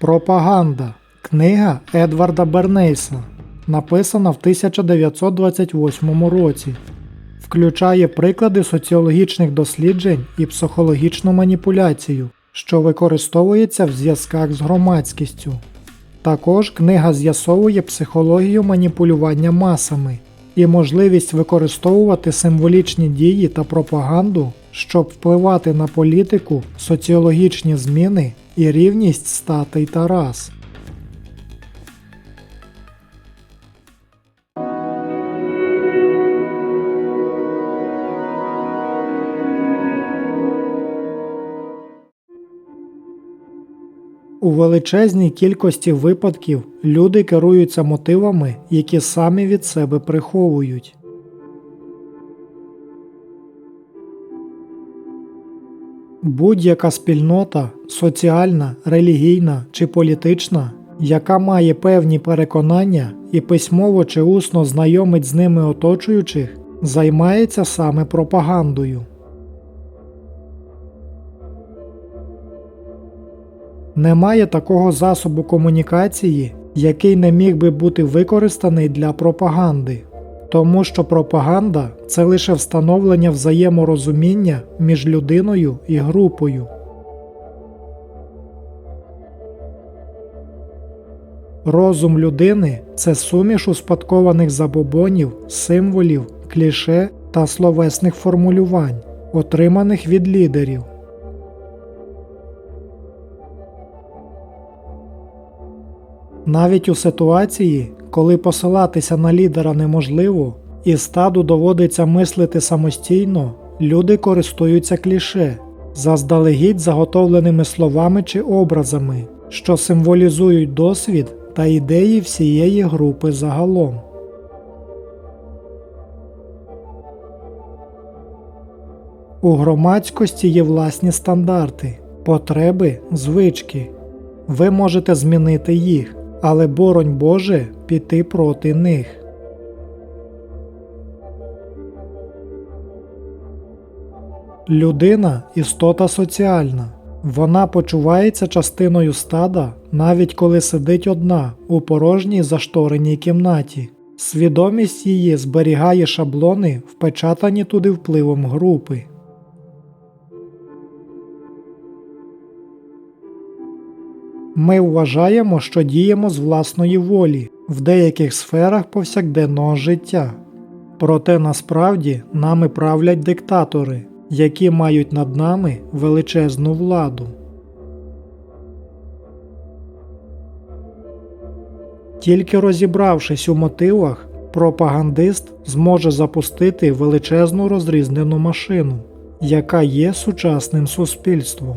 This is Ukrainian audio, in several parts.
Пропаганда. Книга Едварда Бернейса. Написана в 1928 році. Включає приклади соціологічних досліджень і психологічну маніпуляцію, що використовується в зв'язках з громадськістю. Також книга з'ясовує психологію маніпулювання масами і можливість використовувати символічні дії та пропаганду, щоб впливати на політику, соціологічні зміни і рівність статей та рас. У величезній кількості випадків люди керуються мотивами, які самі від себе приховують. Будь-яка спільнота, соціальна, релігійна чи політична, яка має певні переконання і письмово чи усно знайомить з ними оточуючих, займається саме пропагандою. Немає такого засобу комунікації, який не міг би бути використаний для пропаганди, тому що пропаганда це лише встановлення взаєморозуміння між людиною і групою. Розум людини це суміш успадкованих забобонів, символів, кліше та словесних формулювань, отриманих від лідерів. Навіть у ситуації, коли посилатися на лідера неможливо, і стаду доводиться мислити самостійно, люди користуються кліше, заздалегідь заготовленими словами чи образами, що символізують досвід та ідеї всієї групи загалом. У громадськості є власні стандарти, потреби, звички. Ви можете змінити їх, але боронь Боже піти проти них. Людина істота соціальна. Вона почувається частиною стада, навіть коли сидить одна у порожній заштореній кімнаті. Свідомість її зберігає шаблони, впечатані туди впливом групи. Ми вважаємо, що діємо з власної волі в деяких сферах повсякденного життя. Проте насправді нами правлять диктатори, які мають над нами величезну владу. Тільки розібравшись у мотивах, пропагандист зможе запустити величезну розрізнену машину, яка є сучасним суспільством.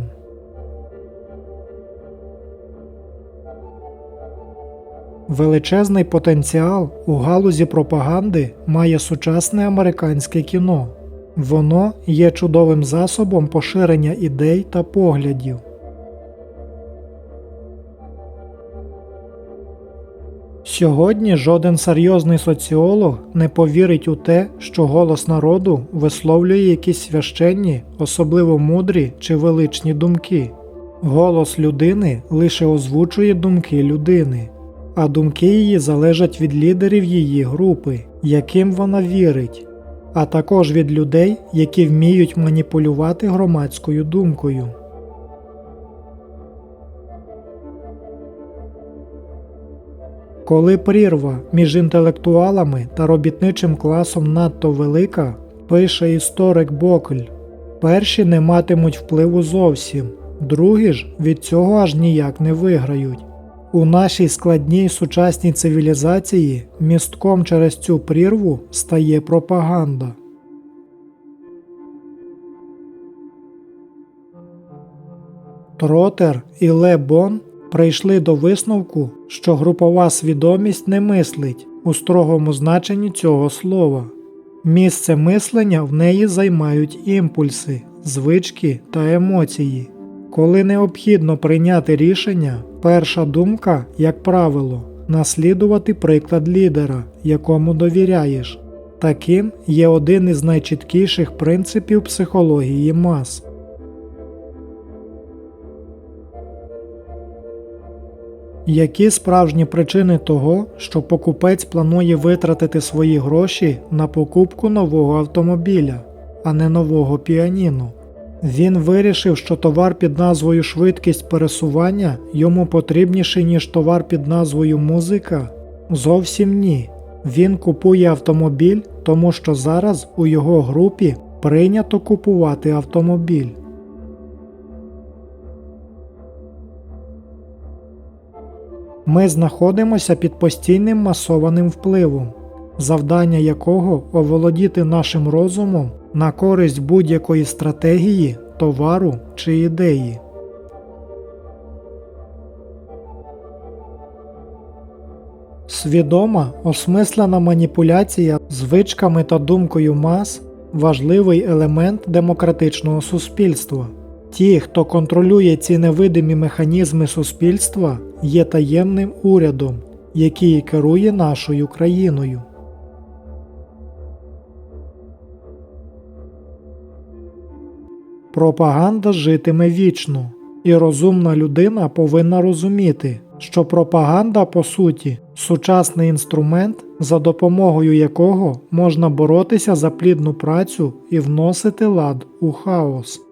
Величезний потенціал у галузі пропаганди має сучасне американське кіно. Воно є чудовим засобом поширення ідей та поглядів. Сьогодні жоден серйозний соціолог не повірить у те, що голос народу висловлює якісь священні, особливо мудрі чи величні думки. Голос людини лише озвучує думки людини а думки її залежать від лідерів її групи, яким вона вірить, а також від людей, які вміють маніпулювати громадською думкою. Коли прірва між інтелектуалами та робітничим класом надто велика, пише історик Бокль, перші не матимуть впливу зовсім, другі ж від цього аж ніяк не виграють. У нашій складній сучасній цивілізації містком через цю прірву стає пропаганда. Тротер і Ле Бон прийшли до висновку, що групова свідомість не мислить у строгому значенні цього слова. Місце мислення в неї займають імпульси, звички та емоції. Коли необхідно прийняти рішення, перша думка, як правило, наслідувати приклад лідера, якому довіряєш. Таким є один із найчіткіших принципів психології мас. Які справжні причини того, що покупець планує витратити свої гроші на покупку нового автомобіля, а не нового піаніно? Він вирішив, що товар під назвою швидкість пересування йому потрібніший, ніж товар під назвою музика? Зовсім ні. Він купує автомобіль, тому що зараз у його групі прийнято купувати автомобіль. Ми знаходимося під постійним масованим впливом, завдання якого оволодіти нашим розумом на користь будь-якої стратегії, товару чи ідеї. Свідома, осмислена маніпуляція звичками та думкою мас важливий елемент демократичного суспільства. Ті, хто контролює ці невидимі механізми суспільства, є таємним урядом, який керує нашою країною. Пропаганда житиме вічно, і розумна людина повинна розуміти, що пропаганда, по суті, сучасний інструмент, за допомогою якого можна боротися за плідну працю і вносити лад у хаос.